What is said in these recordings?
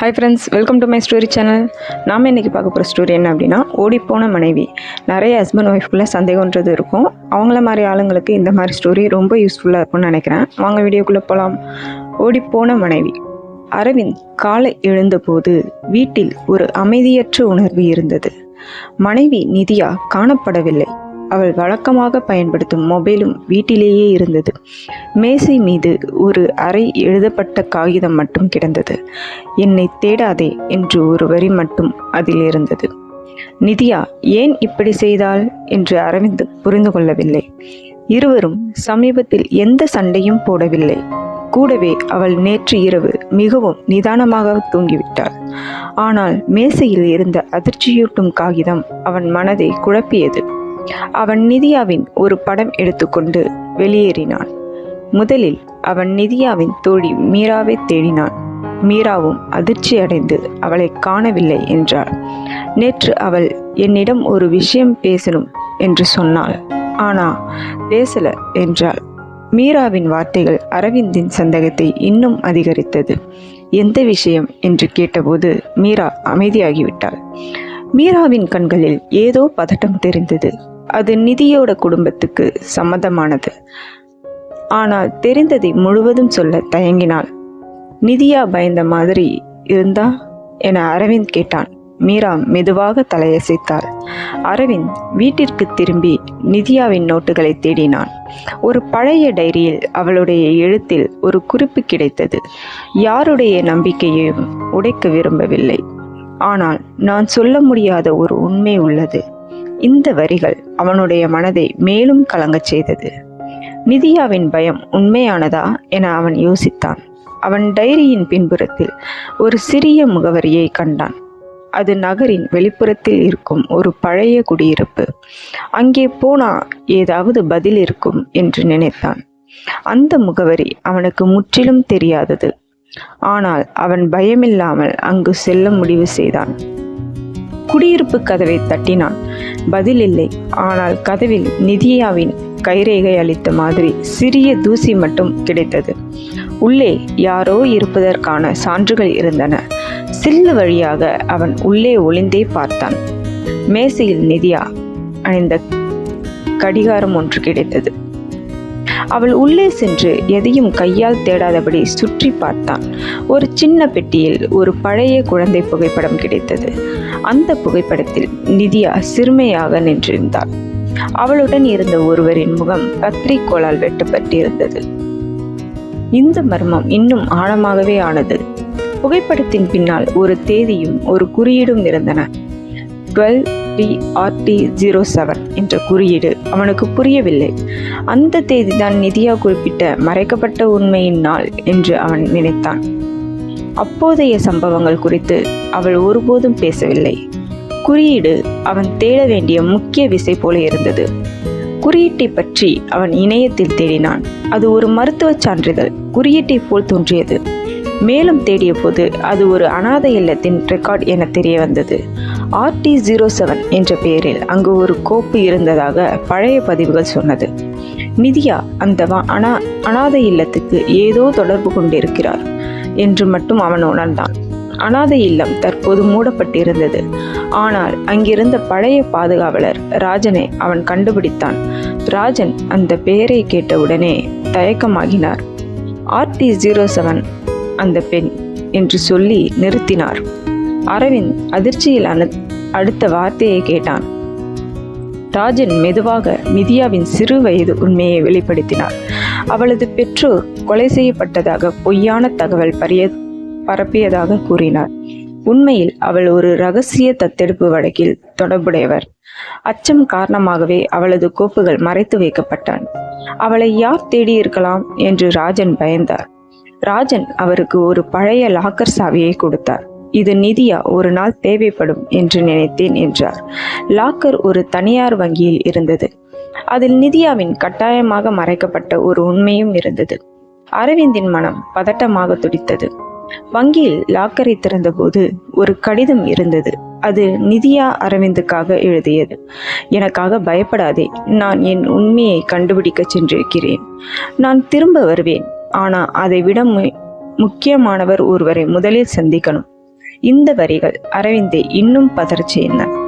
Hi friends welcome to my story channel நாம் இன்றைக்கி பார்க்க போகிற ஸ்டோரி என்ன அப்படின்னா ஓடிப்போன மனைவி. நிறைய ஹஸ்பண்ட் ஒய்ஃப்குள்ளே சந்தேகன்றது இருக்கும். அவங்கள மாதிரி ஆளுங்களுக்கு இந்த மாதிரி ஸ்டோரி ரொம்ப யூஸ்ஃபுல்லாக இருக்கும்னு நினைக்கிறேன். வாங்க வீடியோக்குள்ளே போகலாம் ஓடிப்போன மனைவி. அரவிந்த் காலை எழுந்தபோது வீட்டில் ஒரு அமைதியற்ற உணர்வு இருந்தது. மனைவி நிதியா காணப்படவில்லை. அவள் வழக்கமாக பயன்படுத்தும் மொபைலும் வீட்டிலேயே இருந்தது. மேசை மீது ஒரு அறை எழுதப்பட்ட காகிதம் மட்டும் கிடந்தது. என்னை தேடாதே என்று ஒரு வரி மட்டும் அதில் இருந்தது. நிதியா ஏன் இப்படி செய்தாள்? என்று அரவிந்த் புரிந்து கொள்ளவில்லை. இருவரும் சமீபத்தில் எந்த சண்டையும் போடவில்லை. கூடவே அவள் நேற்று இரவு மிகவும் நிதானமாக தூங்கிவிட்டாள். ஆனால் மேசையில் இருந்த அதிர்ச்சியூட்டும் காகிதம் அவன் மனதை குழப்பியது. அவன் நிதியாவின் ஒரு படம் எடுத்துக்கொண்டு வெளியேறினான். முதலில் அவன் நிதியாவின் தோழி மீராவை தேடினான். மீராவும் அதிர்ச்சி அடைந்து அவளை காணவில்லை என்றாள். நேற்று அவள் என்னிடம் ஒரு விஷயம் பேசணும் என்று சொன்னாள். ஆனா பேசல என்றாள். மீராவின் வார்த்தைகள் அரவிந்தின் சந்தேகத்தை இன்னும் அதிகரித்தது. எந்த விஷயம்? என்று கேட்டபோது மீரா அமைதியாகிவிட்டாள். மீராவின் கண்களில் ஏதோ பதட்டம் தெரிந்தது. அது நிதியோட குடும்பத்துக்கு சம்மதமானது ஆனால் தெரிந்ததை முழுவதும் சொல்ல தயங்கினாள். நிதியா பயந்த மாதிரி இருந்தா? என அரவிந்த் கேட்டான். மீரா மெதுவாக தலையசைத்தாள். அரவிந்த் வீட்டிற்கு திரும்பி நிதியாவின் நோட்டுகளை தேடினான். ஒரு பழைய டைரியில் அவளுடைய எழுத்தில் ஒரு குறிப்பு கிடைத்தது. யாருடைய நம்பிக்கையையும் உடைக்க விரும்பவில்லை. ஆனால் நான் சொல்ல முடியாத ஒரு உண்மை உள்ளது. இந்த வரிகள் அவனுடைய மனதை மேலும் கலங்கச் செய்தது. நிதியாவின் பயம் உண்மையானதா என அவன் யோசித்தான். அவன் டைரியின் பின்புறத்தில் ஒரு சிறிய முகவரியை கண்டான். அது நகரின் வெளிப்புறத்தில் இருக்கும் ஒரு பழைய குடியிருப்பு. அங்கே போனா ஏதாவது பதில் இருக்கும் என்று நினைத்தான். அந்த முகவரி அவனுக்கு முற்றிலும் தெரியாதது. ஆனால் அவன் பயமில்லாமல் அங்கு செல்ல முடிவு செய்தான். குடியிருப்பு கதவை தட்டினான். பதில் இல்லை. ஆனால் கதவில் நிதியாவின் கைரேகை அளித்த மாதிரி சிறிய தூசி மட்டும் கிடைத்தது. உள்ளே யாரோ இருப்பதற்கான சான்றுகள் இருந்தன. சில்லு வழியாக அவன் உள்ளே ஒளிந்தே பார்த்தான். மேசையில் நிதியா அணிந்த கடிகாரம் ஒன்று கிடைத்தது. அவள் உள்ளே சென்று எதையும் கையால் தேடாதபடி சுற்றி பார்த்தான். ஒரு சின்ன பெட்டியில் ஒரு பழைய குழந்தை புகைப்படம் கிடைத்தது. அந்த புகைப்படத்தில் நிதியா சிறுமையாக நின்றிருந்தாள். அவளுடன் இருந்த ஒருவரின் முகம் கத்திரிக்கோளால் வெட்டப்பட்டிருந்தது. இந்த மர்மம் இன்னும் ஆழமாகவே ஆனது. புகைப்படத்தின் பின்னால் ஒரு தேதியும் ஒரு குறியீடும் இருந்தன. Twelve T RT zero seven என்ற குறியீடு அவனுக்கு புரியவில்லை. அந்த தேதிதான் நிதியா குறிப்பிட்ட மறைக்கப்பட்ட உண்மையின் நாள் என்று அவன் நினைத்தான். அப்போதைய சம்பவங்கள் குறித்து அவள் ஒருபோதும் பேசவில்லை. குறியீடு அவன் தேட வேண்டிய முக்கிய விசை போல இருந்தது. குறியீட்டை பற்றி அவன் இணையத்தில் தேடினான். அது ஒரு மருத்துவ சான்றிதழ் குறியீட்டை போல் தோன்றியது. மேலும் தேடிய போது அது ஒரு அனாதை இல்லத்தின் ரெக்கார்ட் என தெரிய வந்தது ஆர்டி ஜீரோ செவன் என்ற பெயரில் அங்கு ஒரு கோப்பு இருந்ததாக பழைய பதிவுகள் சொன்னது. நிதியா அந்த அனா அனாதை இல்லத்துக்கு ஏதோ தொடர்பு கொண்டிருக்கிறார் என்று மட்டும் அவன் உணர்ந்தான். அனாதை இல்லம் தற்போது மூடப்பட்டிருந்தது. ஆனால் அங்கிருந்த பழைய பாதுகாவலர் ராஜனை அவன் கண்டுபிடித்தான். ராஜன் அந்த பெயரை கேட்டவுடனே தயக்கமாகினார். ஆர்டி ஜீரோ செவன் அந்த பெண் என்று சொல்லி நிறுத்தினார். அரவிந்த் அதிர்ச்சியில் அடுத்த வார்த்தையை கேட்டான். ராஜன் மெதுவாக நிதியாவின் சிறு வயது உண்மையை வெளிப்படுத்தினார். அவளது பெற்றோர் கொலை செய்யப்பட்டதாக பொய்யான தகவல் பரிய பரப்பியதாக கூறினார். உண்மையில் அவள் ஒரு ரகசிய தத்தெடுப்பு வழக்கில் தொடர்புடையவர். அச்சம் காரணமாகவே அவளது கோப்புகள் மறைத்து வைக்கப்பட்டான். அவளை யார் தேடியிருக்கலாம் என்று ராஜன் பயந்தார். ராஜன் அவருக்கு ஒரு பழைய லாக்கர் சாவியை கொடுத்தார். இது நிதியா ஒரு நாள் தேவைப்படும் என்று நினைத்தேன் என்றார். லாக்கர் ஒரு தனியார் வங்கியில் இருந்தது. அதில் நிதியாவின் கட்டாயமாக மறைக்கப்பட்ட ஒரு உண்மையும் இருந்தது. அரவிந்தின் மனம் பதட்டமாக துடித்தது. வங்கியில் லாக்கரை திறந்தபோது ஒரு கடிதம் இருந்தது. அது நிதியா அரவிந்துக்காக எழுதியது. எனக்காக பயப்படாதே நான் என் உண்மையை கண்டுபிடிக்க சென்றிருக்கிறேன். நான் திரும்ப வருவேன் ஆனால் அதை விட மு- முக்கியமானவர் ஒருவரை முதலில் சந்திக்கணும். இந்த வரிகள் அரவிந்தை இன்னும் பதறச் செய்தன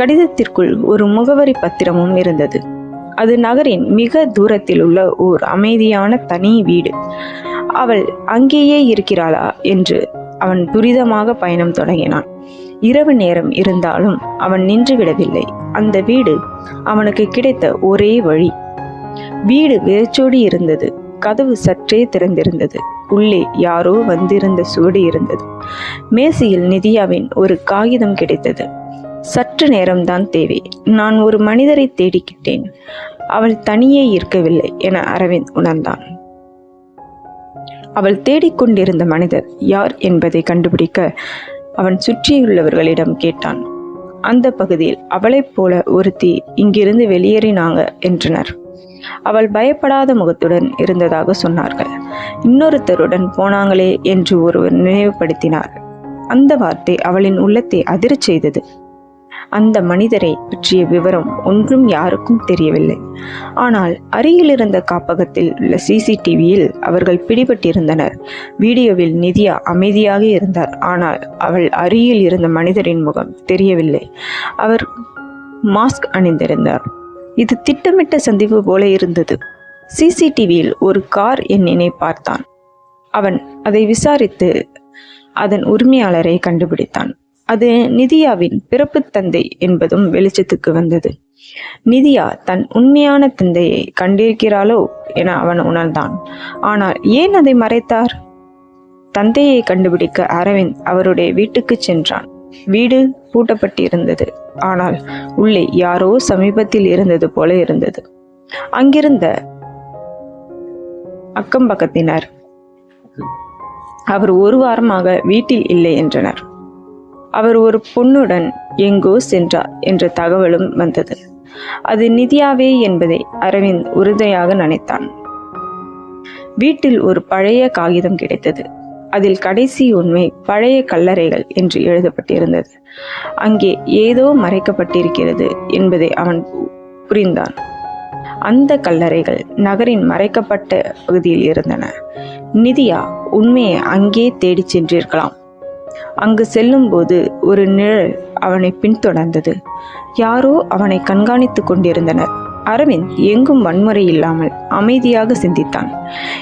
கடிதத்திற்குள் ஒரு முகவரி பத்திரமும் இருந்தது. அது நகரின் மிக தூரத்தில் உள்ள ஓர் அமைதியான தனி வீடு. அவள் அங்கேயே இருக்கிறாளா என்று அவன் துரிதமாக பயணம் தொடங்கினான். இரவு நேரம் இருந்தாலும் அவன் நின்றுவிடவில்லை அந்த வீடு அவனுக்கு கிடைத்த ஒரே வழி. வீடு வெறிச்சோடி இருந்தது. கதவு சற்றே திறந்திருந்தது. உள்ளே யாரோ வந்திருந்த சுவடு இருந்தது. மேசையில் நிதியாவின் ஒரு காகிதம் கிடைத்தது. சற்று நேரம்தான் தேவை. நான் ஒரு மனிதரை தேடிக்கிட்டேன். அவள் தனியே இருக்கவில்லை என அரவிந்த் உணர்ந்தான். அவள் தேடிக்கொண்டிருந்த மனிதர் யார் என்பதை கண்டுபிடிக்க அவன் சுற்றியுள்ளவர்களிடம் கேட்டான். அந்த பகுதியில் அவளைப் போல ஒருத்தி இங்கிருந்து வெளியேறினாங்க என்றனர். அவள் பயப்படாத முகத்துடன் இருந்ததாக சொன்னார்கள். இன்னொருத்தருடன் போனாங்களே என்று ஒருவர் நினைவுபடுத்தினார். அந்த வார்த்தை அவளின் உள்ளத்தை அதிரச் செய்தது. அந்த மனிதரை பற்றிய விவரம் ஒன்றும் யாருக்கும் தெரியவில்லை. ஆனால் அருகில் இருந்த காப்பகத்தில் உள்ள சிசிடிவியில் அவர்கள் பிடிபட்டிருந்தனர். வீடியோவில் நிதியா அமைதியாக இருந்தார். ஆனால் அவள் அருகில் இருந்த மனிதரின் முகம் தெரியவில்லை. அவர் மாஸ்க் அணிந்திருந்தார். இது திட்டமிட்ட சந்திப்பு போல இருந்தது. சிசிடிவியில் ஒரு கார் என்னை பார்த்தான். அவன் அதை விசாரித்து அதன் உரிமையாளரை கண்டுபிடித்தான். அது நிதியாவின் பிறப்பு தந்தை என்பதும் வெளிச்சத்துக்கு வந்தது. நிதியா தன் உண்மையான தந்தையை கண்டிருக்கிறாளோ என அவன் உணர்ந்தான். ஆனால் ஏன் அதை மறைத்தார்? தந்தையை கண்டுபிடிக்க அரவிந்த் அவருடைய வீட்டுக்கு சென்றான். வீடு பூட்டப்பட்டிருந்தது. ஆனால் உள்ளே யாரோ சமீபத்தில் இருந்தது போல இருந்தது. அங்கிருந்த அக்கம் பக்கத்தினர் அவர் ஒரு வாரமாக வீட்டில் இல்லை என்றனர். அவர் ஒரு பொண்ணுடன் எங்கோ சென்றார் என்ற தகவலும் வந்தது. அது நிதியாவே என்பதை அரவிந்த் உறுதியாக நினைத்தான். வீட்டில் ஒரு பழைய காகிதம் கிடைத்தது. அதில் கடைசி உண்மை பழைய கல்லறைகள் என்று எழுதப்பட்டிருந்தது. அங்கே ஏதோ மறைக்கப்பட்டிருக்கிறது என்பதை அவன் புரிந்தான். அந்த கல்லறைகள் நகரின் மறைக்கப்பட்ட பகுதியில் இருந்தன. நிதியா உண்மையை அங்கே தேடிச் சென்றிருக்கலாம். அங்கு செல்லும்போது ஒரு நிழல் அவனை பின்தொடர்ந்தது. யாரோ அவனை கண்காணித்துக் கொண்டிருந்தனர். அரவிந்த் எங்கும் வன்முறை இல்லாமல் அமைதியாக சிந்தித்தான்.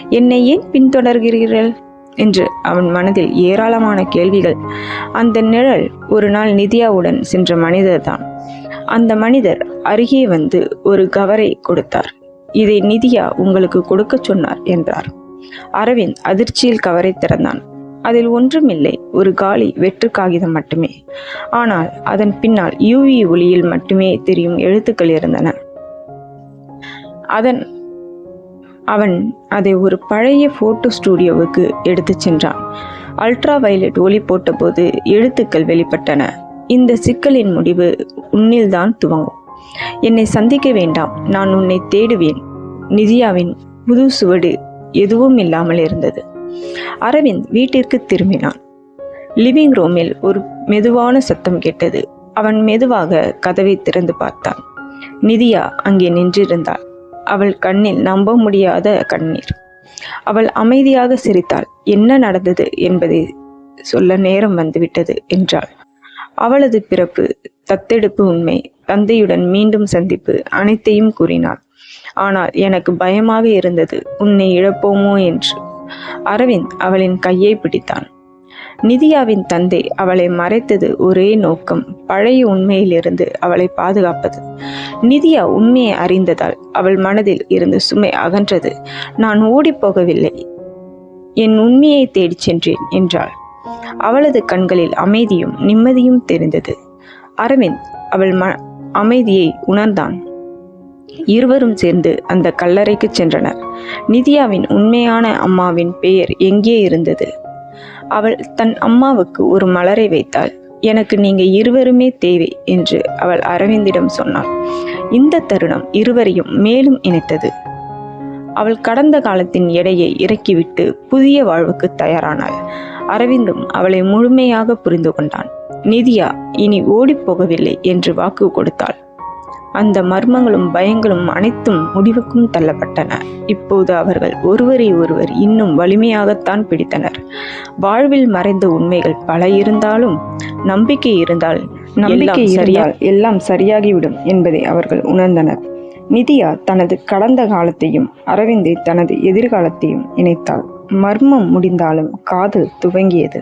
என்னை ஏன் பின்தொடர்கிறீர்கள்? என்று அவன் மனதில் ஏராளமான கேள்விகள். அந்த நிழல் ஒரு நாள் நிதியாவுடன் சென்ற மனிதர்தான். அந்த மனிதர் அருகே வந்து ஒரு கவரை கொடுத்தார். இதை நிதியா உங்களுக்கு கொடுக்கச் சொன்னார் என்றார். அரவிந்த் அதிர்ச்சியில் கவரை திறந்தான். அதில் ஒன்றுமில்லை. ஒரு காலி வெற்று காகிதம் மட்டுமே. ஆனால் அதன் பின்னால் யூவி ஒளியில் மட்டுமே தெரியும் எழுத்துக்கள் இருந்தன. அதன் அவன் அதை ஒரு பழைய போட்டோ ஸ்டூடியோவுக்கு எடுத்து சென்றான். அல்ட்ரா வயலட் ஒளி போட்டபோது எழுத்துக்கள் வெளிப்பட்டன. இந்த சிக்கலின் முடிவு உன்னில்தான் துவங்கும். என்னை சந்திக்க வேண்டாம். நான் உன்னை தேடுவேன். நிதியாவின் புது சுவடு எதுவும் இல்லாமல் இருந்தது. அரவிந்த் வீட்டிற்கு திரும்பினான். லிவிங் ரூமில் ஒரு மெதுவான சத்தம் கேட்டது. அவன் மெதுவாக கதவை திறந்து பார்த்தான். நிதியா அங்கே நின்றிருந்தாள். அவள் கண்ணில் நம்ப முடியாத கண்ணீர். அவள் அமைதியாக சிரித்தாள். என்ன நடந்தது என்பதை சொல்ல நேரம் வந்துவிட்டது என்றாள். அவளது பிறப்பு தத்தெடுப்பு உண்மை. தந்தையுடன் மீண்டும் சந்திப்பு அனைத்தையும் கூறினாள். ஆனால் எனக்கு பயமாக இருந்தது. உன்னை இழப்போமோ என்று. அரவிந்த் அவளின் கையை பிடித்தான். நிதியாவின் தந்தை அவளை மறைத்தது ஒரே நோக்கம் பழைய உண்மையிலிருந்து அவளை பாதுகாப்பது. நிதியா உண்மையை அறிந்ததால் அவள் மனதில் இருந்து சுமை அகன்றது. நான் ஓடிப்போகவில்லை. என் உண்மையை தேடிச் சென்றேன் என்றாள். அவளது கண்களில் அமைதியும் நிம்மதியும் தெரிந்தது. அரவிந்த் அவள் ம அமைதியை உணர்ந்தான். இருவரும் சேர்ந்து அந்த கல்லறைக்கு சென்றனர். நிதியாவின் உண்மையான அம்மாவின் பெயர் எங்கே இருந்தது? அவள் தன் அம்மாவுக்கு ஒரு மலரை வைத்தாள். எனக்கு நீங்க இருவருமே தேவை என்று அவள் அரவிந்திடம் சொன்னாள். இந்த தருணம் இருவரையும் மேலும் இணைத்தது. அவள் கடந்த காலத்தின் எடையை இறக்கிவிட்டு புதிய வாழ்வுக்கு தயாரானாள். அரவிந்தும் அவளை முழுமையாக புரிந்து கொண்டான். நிதியா இனி ஓடிப்போகவில்லை என்று வாக்கு கொடுத்தாள். அந்த மர்மங்களும் பயங்களும் அனைத்தும் முடிவுக்கும் தள்ளப்பட்டன. இப்போது அவர்கள் ஒருவரை ஒருவர் இன்னும் வலிமையாகத்தான் பிடித்தனர். வாழ்வில் மறைந்த உண்மைகள் பல இருந்தாலும் நம்பிக்கை இருந்தால் நம்பிக்கை சரியால் எல்லாம் சரியாகிவிடும் என்பதை அவர்கள் உணர்ந்தனர். நிதியா தனது கடந்த காலத்தையும் அரவிந்தை தனது எதிர்காலத்தையும் இணைத்தாள். மர்மம் முடிந்தாலும் காதல் துவங்கியது.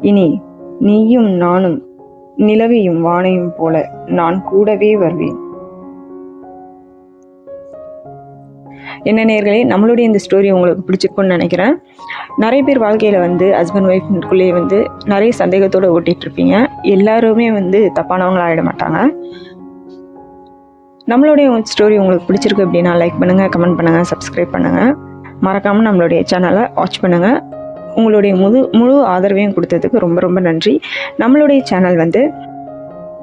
இனி நீயும் நானும் நிலவையும் வானையும் போல நான் கூடவே வருவேன். என்ன நேர்களே நம்மளுடைய இந்த ஸ்டோரி உங்களுக்கு பிடிச்சிருக்கும்னு நினைக்கிறேன். நிறைய பேர் வாழ்க்கையில் வந்து ஹஸ்பண்ட் ஒய்ஃப்குள்ளேயே வந்து நிறைய சந்தேகத்தோடு ஓட்டிகிட்டு இருப்பீங்க எல்லாருமே வந்து தப்பானவங்களாகிட மாட்டாங்க. நம்மளுடைய ஸ்டோரி உங்களுக்கு பிடிச்சிருக்கு அப்படின்னா லைக் பண்ணுங்கள் கமெண்ட் பண்ணுங்கள் சப்ஸ்கிரைப் பண்ணுங்கள் மறக்காமல் நம்மளுடைய சேனலை வாட்ச் பண்ணுங்கள் உங்களுடைய முழு முழு ஆதரவையும் கொடுத்ததுக்கு ரொம்ப ரொம்ப நன்றி. நம்மளுடைய சேனல் வந்து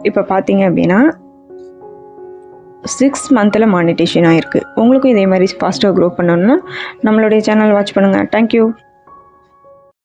இப்போ பார்த்தீங்க அப்படின்னா சிக்ஸ் மந்தில் மானிட்டேஷன் ஆகிருக்கு உங்களுக்கும் இதே மாதிரி ஃபாஸ்ட்டாக க்ரோ பண்ணணும்னா நம்மளுடைய சேனல் வாட்ச் பண்ணுங்கள் தேங்க்யூ